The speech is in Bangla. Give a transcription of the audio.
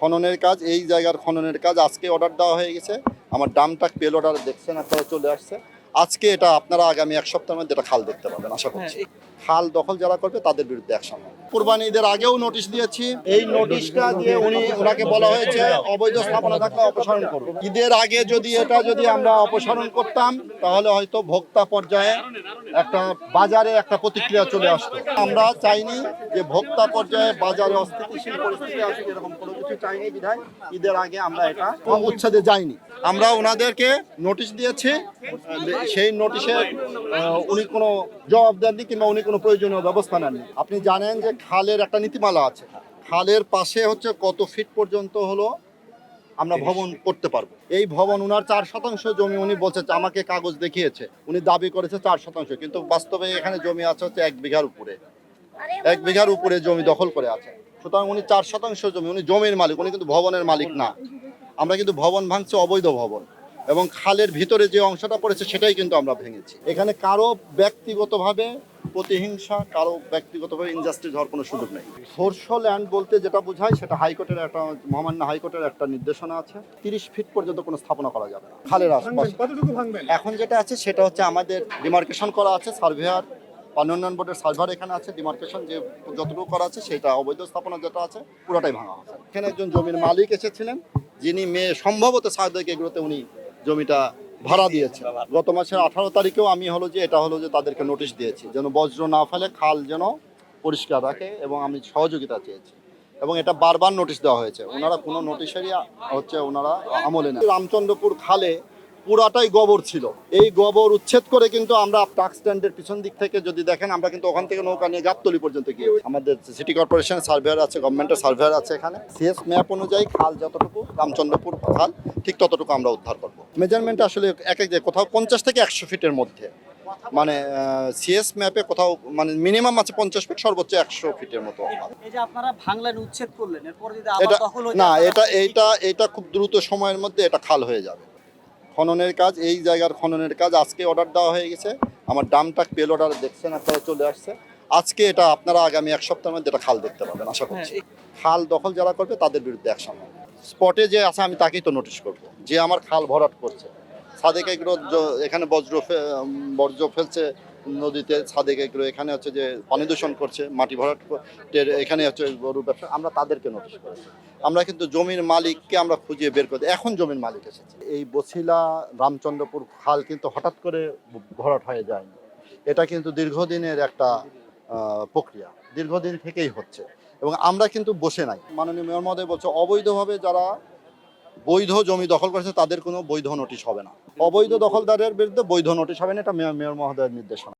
খননের কাজ, এই জায়গার খননের কাজ আজকে অর্ডার দেওয়া হয়ে গেছে। আমার ডামটাক পেল অর্ডার দেখছেন আপনারা চলে আসছে। আজকে এটা আপনারা আগামী এক সপ্তাহের মধ্যে এটা খাল দেখতে পাবেন আশা করছি। খাল দখল যারা করবে তাদের বিরুদ্ধে অ্যাকশন কুরবানি ঈদের আগেও নোটিশ দিয়েছি। এই নোটিশটা দিয়ে উনি ওনাকে বলা হয়েছে অবৈধ স্থাপনা থাকলে অপসারণ করুন। ঈদের আগে যদি এটা যদি আমরা অপসারণ করতাম তাহলে হয়তো ভোক্তা পর্যায়ে একটা বাজারে একটা প্রতিক্রিয়া চলে আসতো। আমরা চাইনি যে ভোক্তা পর্যায়ে বাজারে অস্থিতিশীল পরিস্থিতি আসুক এরকম কোনো কিছু চাইনি বিধায়। ঈদের আগে আমরা এটা উচ্ছেদে যাইনি। আমরা ওনাদেরকে নোটিশ দিয়েছি সেই নোটিশে উনি কোনো জবাব দেননি কিংবা উনি কোনো প্রয়োজনীয় ব্যবস্থা নেননি। আপনি জানেন যে খালের একটা নীতিমালা আছে। খালের পাশে হচ্ছে কত ফিট পর্যন্ত হলো আমরা ভবন করতে পারব। এই ভবন উনার চার শতাংশ জমি উনি বলছে আমাকে কাগজ দেখিয়েছে। উনি দাবি করেছে চার শতাংশ কিন্তু বাস্তবে এখানে জমি আছে হচ্ছে এক বিঘার উপরে। এক বিঘার উপরে জমি দখল করে আছে। সুতরাং উনি চার শতাংশ জমি উনি জমির মালিক উনি কিন্তু ভবনের মালিক না। আমরা কিন্তু ভবন ভাঙছি অবৈধ ভবন এবং খালের ভিতরে যে অংশটা পড়েছে সেটাই কিন্তু আমরা ভেঙেছি। এখানে কারও ব্যক্তিগতভাবে প্রতিহিংসা কারও ব্যক্তিগতভাবে ইনজাস্টিস হওয়ার কোনো সুযোগ নেই। ফোর্স ল্যান্ড বলতে যেটা বোঝায় সেটা হাইকোর্টের একটা মহামান্য হাইকোর্টের একটা নির্দেশনা আছে। তিরিশ ফিট পর্যন্ত কোনো স্থাপনা করা যাবে না। খালের আশপাশে। এখন যেটা আছে সেটা হচ্ছে আমাদের ডিমার্কেশন করা আছে সার্ভেয়ার উন্নয়ন বোর্ডের সার্ভার এখানে আছে ডিমার্কেশন যে যতটুকু করা আছে সেটা অবৈধ স্থাপনা যেটা আছে পুরোটাই ভাঙা হবে। এখানে একজন জমির মালিক এসেছিলেন। যিনি মেয়ে, সম্ভবত সাহায্যকে এগুলোতে উনি জমিটা ভাড়া দিয়েছে গত মাসের আঠারো তারিখেও আমি হলো যে, এটা হলো যে তাদেরকে নোটিশ দিয়েছি, যেন বজ্র না ফেলে খাল যেন পরিষ্কার রাখে এবং আমি সহযোগিতা চেয়েছি। এবং এটা বারবার নোটিশ দেওয়া হয়েছে। ওনারা কোনো নোটিশেরই হচ্ছে, ওনারা আমলে না রামচন্দ্রপুর খালে পুরাটাই গোবর ছিল। এই গোবর উচ্ছেদ করে কিন্তু আমরা ট্রাক স্ট্যান্ডের পিছন দিক থেকে যদি দেখেন আমরা কিন্তু ওখান থেকে নৌকা নিয়ে গাবতলি পর্যন্ত গিয়ে আমাদের সিটি কর্পোরেশনের সার্ভেয়ার আছে গভর্নমেন্টের সার্ভেয়ার আছে এখানে। সিএস ম্যাপ অনুযায়ী খাল যতটুকু রামচন্দ্রপুর খাল ঠিক ততটুকু আমরা উদ্ধার করব। মেজারমেন্ট আসলে এক এক কোথাও পঞ্চাশ থেকে একশো ফিটের মধ্যে। মানে সিএস ম্যাপে কোথাও মানে মিনিমাম আছে পঞ্চাশ ফিট সর্বোচ্চ একশো ফিটের মতো এই যে আপনারা ভাঙলেন উচ্ছেদ করলেন এরপর যদি এটা আবার দখল না এটা এইটা এটা খুব দ্রুত সময়ের মধ্যে এটা খাল হয়ে যাবে। খননের কাজ এই জায়গার খননের কাজ আজকে অর্ডার দেওয়া হয়ে গেছে। আমার ডামটাক পেল অর্ডার দেখছেন আপনারা চলে আসছে। আজকে এটা আপনারা আগামী এক সপ্তাহের মধ্যে এটা খাল দেখতে পাবেন আশা হ্যাঁ, করছি। খাল দখল যারা করবে তাদের বিরুদ্ধে অ্যাকশন হবে। স্পটে যে আছে আমি তাকেই তো নোটিশ করব যে আমার খাল ভরাট করছে। সাদেক এগুলো এখানে বজ্র বর্জ্য ফেলছে নদীতে সাদেক এগুলো এখানে হচ্ছে যে পানি দূষণ করছে, মাটি ভরাট কর- টের- এখানে হচ্ছে গরু ব্যবসা। আমরা তাদেরকে নোটিশ করেছি। আমরা কিন্তু জমির মালিককে আমরা খুঁজিয়ে বের করে। এখন জমির মালিক এসেছে। এই বছিলা রামচন্দ্রপুর খাল কিন্তু হঠাৎ করে ভরাট হয়ে যায়নি। এটা কিন্তু দীর্ঘদিনের একটা প্রক্রিয়া। দীর্ঘদিন থেকেই হচ্ছে। এবং আমরা কিন্তু বসে নাই। মাননীয় মেয়র মহোদয় বলছে, অবৈধভাবে যারা বৈধ জমি দখল করেছে, তাদের কোনো বৈধ নোটিশ হবে না। অবৈধ দখলদারের বিরুদ্ধে বৈধ নোটিশ হবে না, এটা মেয়র মহোদয়ের নির্দেশনা।